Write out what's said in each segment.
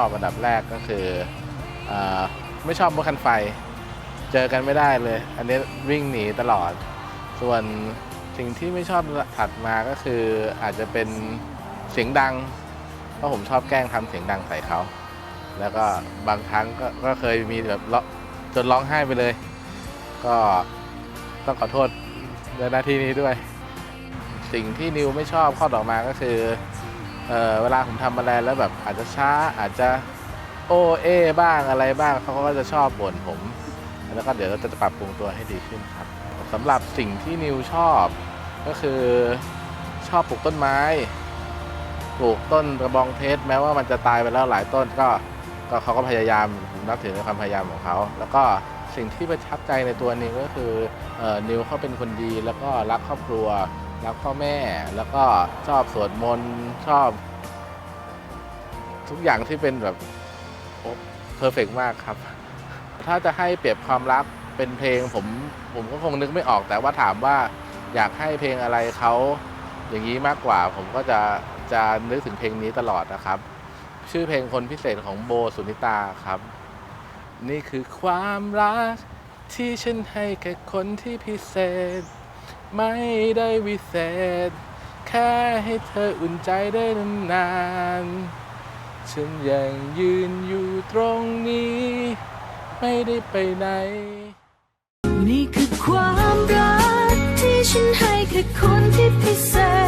อบอันดับแรกก็คืออไม่ชอบรถคันไฟ เจอกันไม่ได้เลย อันนี้วิ่งหนีตลอด ส่วนสิ่งที่ไม่ชอบถัดมาก็คืออาจจะเป็นเสียงดัง เพราะผมชอบแกล้งทำเสียงดังใส่เขา แล้วก็บางครั้งก็กเคยมีแบบจนร้องไห้ไปเลย ก็ต้องขอโทษในหน้าที่นี้ด้วย สิ่งที่นิวไม่ชอบข้อต่อมาก็คือ เเวลาผมทำอะไรแล้วแบบอาจจะช้าอาจจะโอเอบ้างอะไรบ้างเขาก็จะชอบบ่นผม แล้วก็เดี๋ยวเราจะปรับปรุงตัวให้ดีขึ้นครับสำหรับสิ่งที่นิวชอบก็คือชอบปลูกต้นไม้ ปลูกต้นกระบองเพชรแม้ว่ามันจะตายไปแล้วหลายต้นก็ก็เขาก็พยายามผมนับถือในความพยายามของเขา แล้วก็สิ่งที่ประทับใจในตัวนิวก็คือออนิวเขาเป็นคนดีแล้วก็รักครอบครัว รักพ่อแม่แล้วก็ชอบสวดมนต์ชอบ ทุกอย่างที่เป็นแบบเพอร์เฟกมากครับ ถ้าจะให้เปรียบความรักเป็นเพลงผมผมก็คงนึกไม่ออกแต่ว่าถามว่าอยากให้เพลงอะไรเขาอย่างนี้มากกว่า ผมก็จะจะนึกถึงเพลงนี้ตลอดนะครับ ชื่อเพลงคนพิเศษของโบสุนิตาครับ นี่คือความรักที่ฉันให้แก่คนที่พิเศษ ไม่ได้วิเศษ แค่ให้เธออุ่นใจได้นานๆฉันยังยืนอยู่ตรงนี้ ไม่ได้ไปไหน นี่คือความรักที่ฉันให้แค่คนที่พิเศษ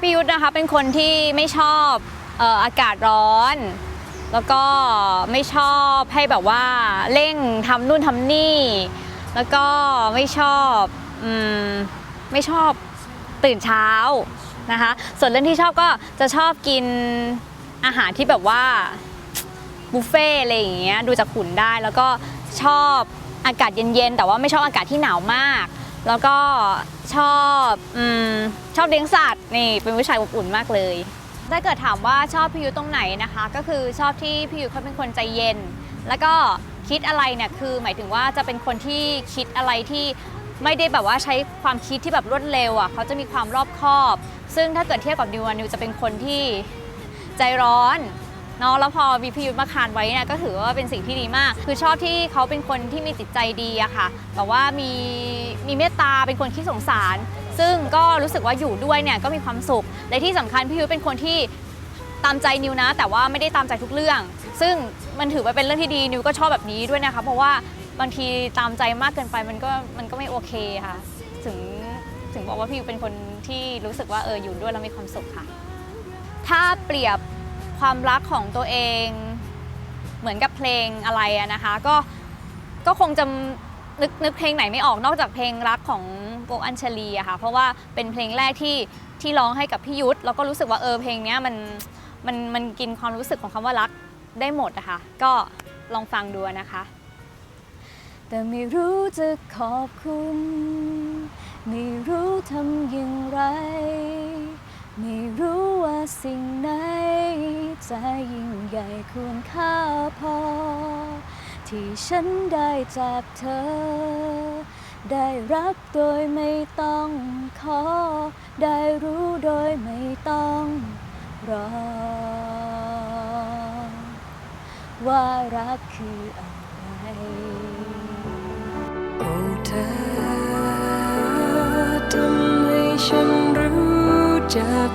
พี่ยุทธนะคะเป็นคนที่ไม่ชอบเอ่ออากาศร้อน แล้วก็ไม่ชอบให้แบบว่าเร่งทำนู่นทำนี่ แล้วก็ไม่ชอบอมไม่ชอบตื่นเช้านะคะ ส่วนเรื่องที่ชอบก็จะชอบกินอาหารที่แบบว่าบุฟเฟ่ต์อะไรอย่างเงี้ยดูจากขุนได้แล้วก็ชอบอากาศเย็นๆ แต่ว่าไม่ชอบอากาศที่หนาวมาก แล้วก็ชอบอชอบเลี้ยงสัตว์นี่เป็นผู้ชายอบอุ่นมากเลย ถ้าเกิดถามว่าชอบพี่ยุตรงไหนนะคะ ก็คือชอบที่พี่ยุเขาเป็นคนใจเย็น แล้วก็คิดอะไรเนี่ยคือหมายถึงว่าจะเป็นคนที่คิดอะไรที่ไม่ได้แบบว่าใช้ความคิดที่แบบรวดเร็วอะเขาจะมีความรอบคอบ ซึ่งถ้าเกิดเทียบกับนิวอะนิวจะเป็นคนที่ใจร้อน เนาะแล้วพอมีพี่ยุทธมาคานไว้เนี่ยก็ถือว่าเป็นสิ่งที่ดีมาก คือชอบที่เขาเป็นคนที่มีจิตใจดีอะค่ะแบบว่ามีมีเมตตาเป็นคนขี้สงสาร ซึ่งก็รู้สึกว่าอยู่ด้วยเนี่ยก็มีความสุขและที่สำคัญพี่ยุทธเป็นคนที่ตามใจนิวนะ แต่ว่าไม่ได้ตามใจทุกเรื่อง ซึ่งมันถือว่าเป็นเรื่องที่ดีนิวก็ชอบแบบนี้ด้วยนะคะเพราะว่าบางทีตามใจมากเกินไปมันก็มันก็ไม่โอเคค่ะ ถึงถึงบอกว่าพี่ยุทธเป็นคนที่รู้สึกว่าเอออยู่ด้วยแล้วมีความสุขค่ะ ถ้าเปรียบ ความรักของตัวเอง เหมือนกับเพลงอะไรอะนะคะ ก็ก็คงจะนึกนึกเพลงไหนไม่ออกนอกจากเพลงรักของโบอัญชลีอะค่ะเพราะว่าเป็นเพลงแรกที่ที่ร้องให้กับพี่ยุทธแล้วก็รู้สึกว่าเออเพลงเนี้ยมันมันมันกินความรู้สึกของคำว่ารักได้หมดอะคะก็ลองฟังดูนะคะ แต่ไม่รู้จะขอบคุณ ไม่รู้ทำอย่างไร ไม่รู้ว่าสิ่ง จะยิ่งใหญ่ควรค่าพอ ที่ฉันได้จากเธอ ได้รักโดยไม่ต้องขอ ได้รู้โดยไม่ต้องรอ ว่ารักคืออะไร โอ้เธอทำให้ฉันรู้จัก